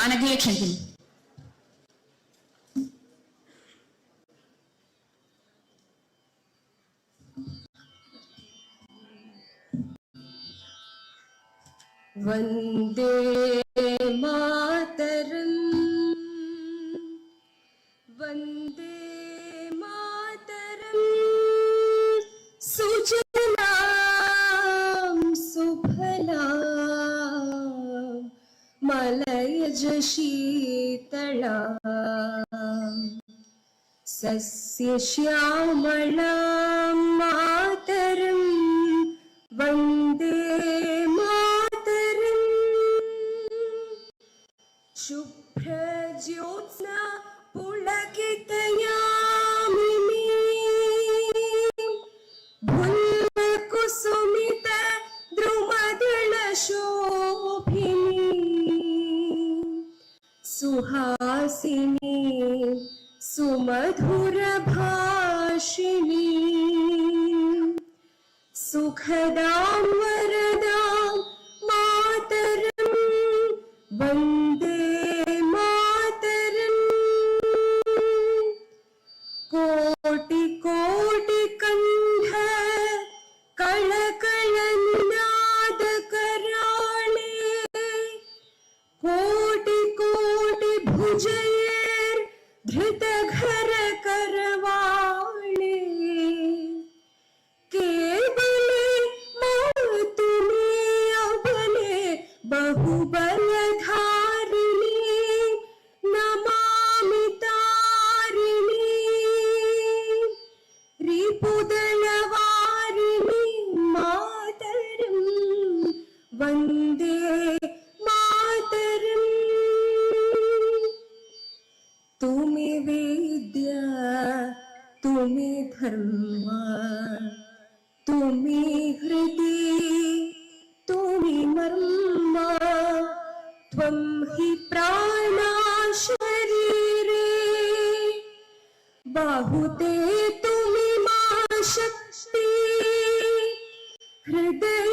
Anaglia Kenton. Vande Mataram. Vande Mataram. சுஜலாம் சுபலாம் மலர் शीतला सस्यश्यामलां मातरं वन्दे Bye. विद्या धर्म तुम्हें हृदय तुम्हें मर्म त्वं ही प्राणा शरीर बाहुते मा शक्ति हृदय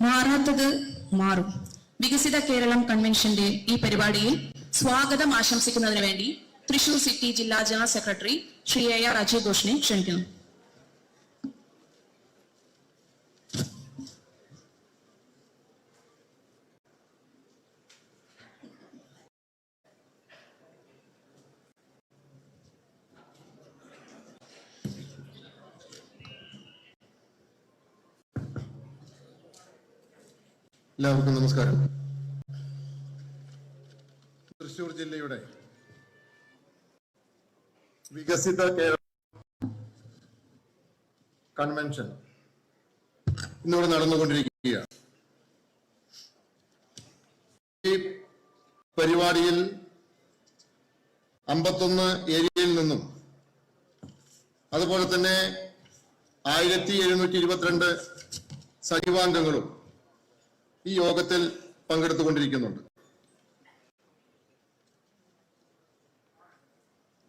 മാറാത്തത് മാറും. വികസിത കേരളം കൺവെൻഷന്റെ ഈ പരിപാടിയിൽ സ്വാഗതം ആശംസിക്കുന്നതിന് വേണ്ടി തൃശൂർ സിറ്റി ജില്ലാ general secretary Shri A R Ajay ഘോഷിനെ ക്ഷണിക്കുന്നു. എല്ലാവർക്കും നമസ്കാരം. തൃശൂർ ജില്ലയുടെ വികസിത കേരള കൺവെൻഷൻ ഇന്നിവിടെ നടന്നുകൊണ്ടിരിക്കുകയാണ്. ഈ പരിപാടിയിൽ അമ്പത്തൊന്ന് ഏരിയയിൽ നിന്നും അതുപോലെ തന്നെ ആയിരത്തി എഴുന്നൂറ്റി ഇരുപത്തിരണ്ട് സജീവാംഗങ്ങളും ഈ യോഗത്തിൽ പങ്കെടുത്തുകൊണ്ടിരിക്കുന്നുണ്ട്.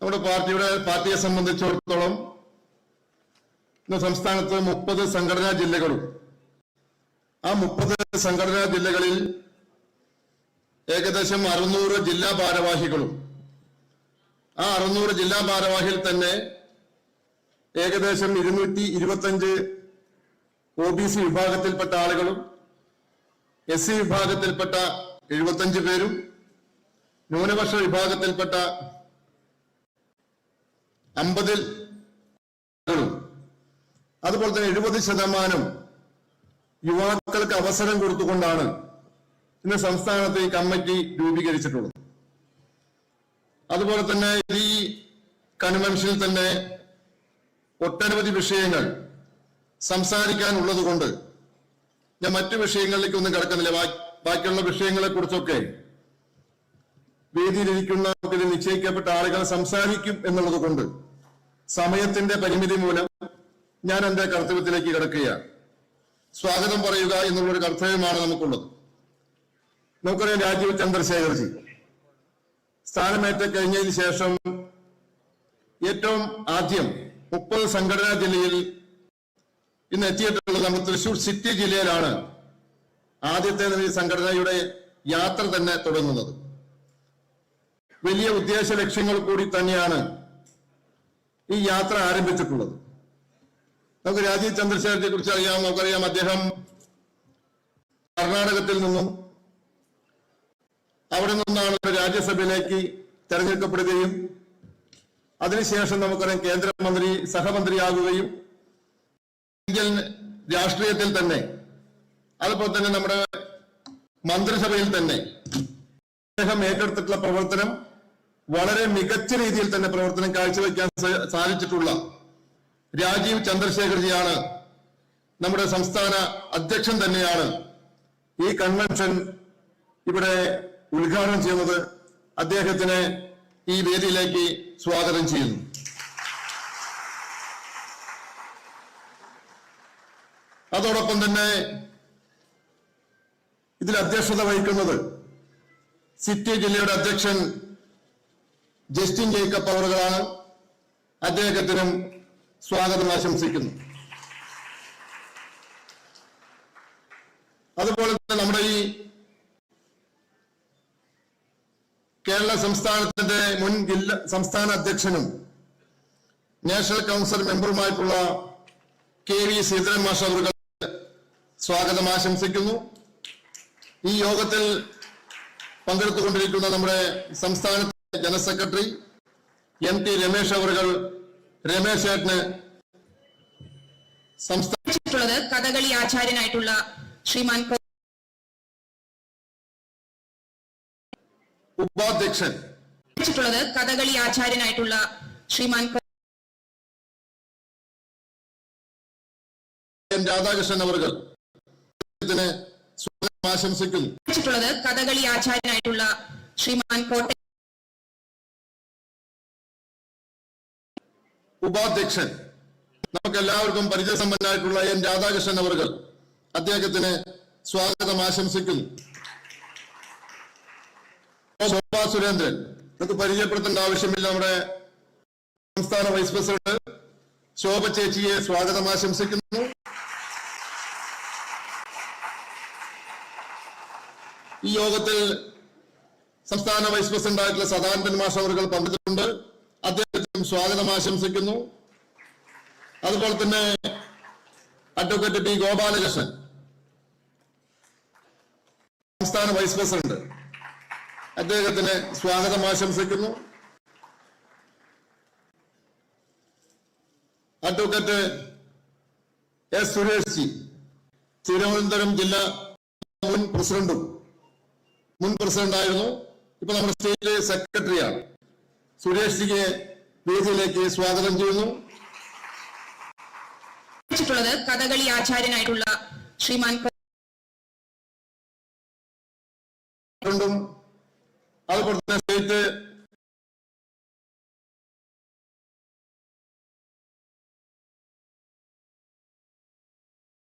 നമ്മുടെ പാർട്ടിയുടെ പാർട്ടിയെ സംബന്ധിച്ചിടത്തോളം ഇന്ന് സംസ്ഥാനത്ത് മുപ്പത് സംഘടനാ ജില്ലകളും ആ മുപ്പത് സംഘടനാ ജില്ലകളിൽ ഏകദേശം അറുന്നൂറ് ജില്ലാ ഭാരവാഹികളും ആ അറുന്നൂറ് ജില്ലാ ഭാരവാഹിയിൽ തന്നെ ഏകദേശം ഇരുന്നൂറ്റി ഇരുപത്തഞ്ച് ഒ ബി സി വിഭാഗത്തിൽപ്പെട്ട ആളുകളും എസ് സി വിഭാഗത്തിൽപ്പെട്ട എഴുപത്തഞ്ച് പേരും ന്യൂനപക്ഷ വിഭാഗത്തിൽപ്പെട്ട അമ്പതിൽ അതുപോലെ തന്നെ എഴുപത് ശതമാനം യുവാക്കൾക്ക് അവസരം കൊടുത്തുകൊണ്ടാണ് ഇന്ന് സംസ്ഥാനത്ത് ഈ കമ്മിറ്റി രൂപീകരിച്ചിട്ടുള്ളത്. അതുപോലെ തന്നെ ഈ കൺവെൻഷനിൽ തന്നെ ഒട്ടനവധി വിഷയങ്ങൾ സംസാരിക്കാനുള്ളത് കൊണ്ട് ഞാൻ മറ്റു വിഷയങ്ങളിലേക്ക് ഒന്നും കിടക്കുന്നില്ല ബാക്കിയുള്ള വിഷയങ്ങളെ കുറിച്ചൊക്കെ വേദിയിലിരിക്കുന്ന നിശ്ചയിക്കപ്പെട്ട ആളുകൾ സംസാരിക്കും എന്നുള്ളത് കൊണ്ട് സമയത്തിന്റെ പരിമിതി മൂലം ഞാൻ എന്റെ കർത്തവ്യത്തിലേക്ക് കിടക്കുകയാണ്. സ്വാഗതം പറയുക എന്നുള്ളൊരു കർത്തവ്യമാണ് നമുക്കുള്ളത്. നമുക്കറിയാം രാജീവ് ചന്ദ്രശേഖർജി. സ്ഥാനമേറ്റ കഴിഞ്ഞതിന് ശേഷം ഏറ്റവും ആദ്യം മുപ്പത് സംഘടനാ ജില്ലയിൽ ഇന്ന് എത്തിയിട്ടുള്ളത് നമ്മൾ തൃശൂർ സിറ്റി ജില്ലയിലാണ് ആദ്യത്തെ സംഘടനയുടെ യാത്ര തന്നെ തുടങ്ങുന്നത്. വലിയ ഉദ്ദേശ ലക്ഷ്യങ്ങൾ കൂടി തന്നെയാണ് ഈ യാത്ര ആരംഭിച്ചിട്ടുള്ളത്. നമുക്ക് രാജീവ് ചന്ദ്രശേഖരത്തെ കുറിച്ച് അറിയാം നമുക്കറിയാം അദ്ദേഹം കർണാടകത്തിൽ നിന്നും അവിടെ നിന്നാണ് രാജ്യസഭയിലേക്ക് തെരഞ്ഞെടുക്കപ്പെടുകയും അതിനുശേഷം നമുക്കറിയാം കേന്ദ്രമന്ത്രി സഹമന്ത്രിയാകുകയും രാഷ്ട്രീയത്തിൽ തന്നെ അതുപോലെ തന്നെ നമ്മുടെ മന്ത്രിസഭയിൽ തന്നെ അദ്ദേഹം ഏറ്റെടുത്തിട്ടുള്ള പ്രവർത്തനം വളരെ മികച്ച രീതിയിൽ തന്നെ പ്രവർത്തനം കാഴ്ചവെക്കാൻ സാധിച്ചിട്ടുള്ള രാജീവ് ചന്ദ്രശേഖർജിയാണ് നമ്മുടെ സംസ്ഥാന അധ്യക്ഷൻ തന്നെയാണ്. ഈ കൺവെൻഷൻ ഇവിടെ ഉദ്ഘാടനം ചെയ്യുന്നത് അദ്ദേഹത്തിന് ഈ വേദിയിലേക്ക് സ്വാഗതം ചെയ്യുന്നു. അതോടൊപ്പം തന്നെ ഇതിൽ അധ്യക്ഷത വഹിക്കുന്നത് സിറ്റി ജില്ലയുടെ അധ്യക്ഷൻ ജസ്റ്റിൻ ജേക്കബ് അവറുകളാണ്. അദ്ദേഹത്തിനും സ്വാഗതം ആശംസിക്കുന്നു. അതുപോലെ തന്നെ നമ്മുടെ ഈ കേരള സംസ്ഥാനത്തിന്റെ മുൻ ജില്ല സംസ്ഥാന അധ്യക്ഷനും നാഷണൽ കൗൺസിൽ മെമ്പറുമായിട്ടുള്ള കെ വി ശ്രീധരൻ മാഷ് സ്വാഗതം ആശംസിക്കുന്നു. ഈ യോഗത്തിൽ പങ്കെടുത്തുകൊണ്ടിരിക്കുന്ന നമ്മുടെ സംസ്ഥാനത്തെ general secretary M T Ramesh അവർ രമേശ് ഏട്ടന് സംസ്ഥാന കഥകളി ആചാര്യനായിട്ടുള്ള ശ്രീമാൻ ഉപാധ്യക്ഷൻ. കഥകളി ആചാര്യനായിട്ടുള്ള ശ്രീമാൻ എൻ രാധാകൃഷ്ണൻ അവറുകൾ അദ്ദേഹത്തിന് സ്വാഗതം ആശംസിക്കുന്നു കഥകളി ആചാര്യനായിട്ടുള്ള ശ്രീമാൻ കോട്ടയം ഉപാധ്യക്ഷൻ. നമുക്ക് എല്ലാവർക്കും പരിചയസമ്പന്നായിട്ടുള്ള എൻ രാധാകൃഷ്ണൻ അവർകൾ. അദ്ദേഹത്തിന് സ്വാഗതം ആശംസിക്കുന്നു ശോഭാ സുരേന്ദ്രൻ. നമുക്ക് പരിചയപ്പെടുത്തേണ്ട ആവശ്യമില്ല. നമ്മുടെ സംസ്ഥാന വൈസ് പ്രസിഡന്റ് ശോഭ ചേച്ചിയെ സ്വാഗതം ആശംസിക്കുന്നു. ഈ യോഗത്തിൽ സംസ്ഥാന വൈസ് പ്രസിഡന്റ് ആയിട്ടുള്ള സദാനന്ദൻ മാഷ് അവർ പങ്കെടുത്തിട്ടുണ്ട്. അദ്ദേഹത്തിനും സ്വാഗതം ആശംസിക്കുന്നു. അതുപോലെ തന്നെ അഡ്വക്കേറ്റ് പി ഗോപാലകൃഷ്ണൻ സംസ്ഥാന വൈസ് പ്രസിഡന്റ് അദ്ദേഹത്തിന് സ്വാഗതം ആശംസിക്കുന്നു. അഡ്വക്കേറ്റ് എസ് സുരേഷ് ജി തിരുവനന്തപുരം ജില്ലാ മുൻ പ്രസിഡന്റും മുൻ പ്രസിഡന്റ് ആയിരുന്നു. ഇപ്പൊ നമ്മുടെ സ്റ്റേറ്റ് സെക്രട്ടറിയാണ്. സുരേഷ് സിംഗിയെ വേദിയിലേക്ക് സ്വാഗതം ചെയ്യുന്നു. കഥകളി ആചാര്യനായിട്ടുള്ള ശ്രീമാൻ അതുപോലെ തന്നെ സ്റ്റേറ്റ്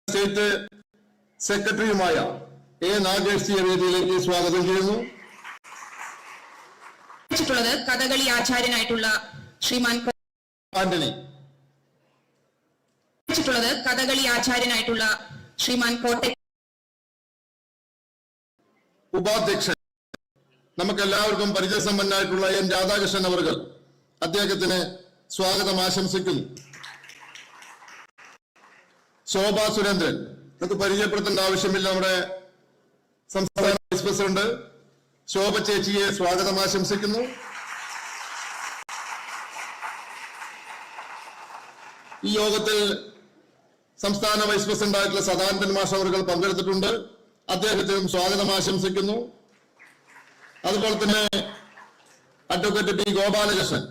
സ്റ്റേറ്റ് സെക്രട്ടറിയുമായ എ നാഗേഷിയെ വേദിയിലേക്ക് സ്വാഗതം ചെയ്യുന്നു. കഥകളി ആചാര്യനായിട്ടുള്ള ശ്രീമാൻ ആന്റണി. കഥകളി ആചാര്യനായിട്ടുള്ള ശ്രീമാൻ കോട്ടെ ഉപാധ്യക്ഷൻ. നമുക്ക് എല്ലാവർക്കും പരിചയസമ്പന്നായിട്ടുള്ള എൻ രാധാകൃഷ്ണൻ അവർ അദ്ദേഹത്തിന് സ്വാഗതം ആശംസിക്കുന്നു. ശോഭാ സുരേന്ദ്രൻ. നമുക്ക് പരിചയപ്പെടുത്തേണ്ട ആവശ്യമില്ല നമ്മുടെ സംസ്ഥാന വൈസ് പ്രസിഡന്റ് ശോഭ ചേച്ചിയെ സ്വാഗതം ആശംസിക്കുന്നു. ഈ യോഗത്തിൽ സംസ്ഥാന വൈസ് പ്രസിഡന്റ് ആയിട്ടുള്ള സദാനന്ദൻ മാഷ് അവർ പങ്കെടുത്തിട്ടുണ്ട്. അദ്ദേഹത്തിനും സ്വാഗതം ആശംസിക്കുന്നു. അതുപോലെ തന്നെ അഡ്വക്കേറ്റ് പി ഗോപാലകൃഷ്ണൻ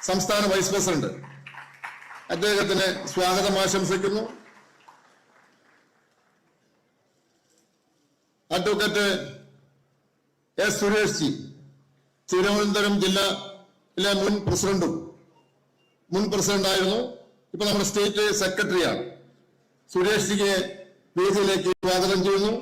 സംസ്ഥാന വൈസ് പ്രസിഡന്റ് അദ്ദേഹത്തിന് സ്വാഗതം ആശംസിക്കുന്നു. അഡ്വക്കേറ്റ് എസ് സുരേഷ് ജി തിരുവനന്തപുരം ജില്ലയിലെ മുൻ പ്രസിഡന്റും മുൻ പ്രസിഡന്റായിരുന്നു. ഇപ്പൊ നമ്മുടെ സ്റ്റേറ്റ് സെക്രട്ടറിയാണ്. സുരേഷ് ജിയെ വേദിയിലേക്ക് സ്വാഗതം ചെയ്യുന്നു.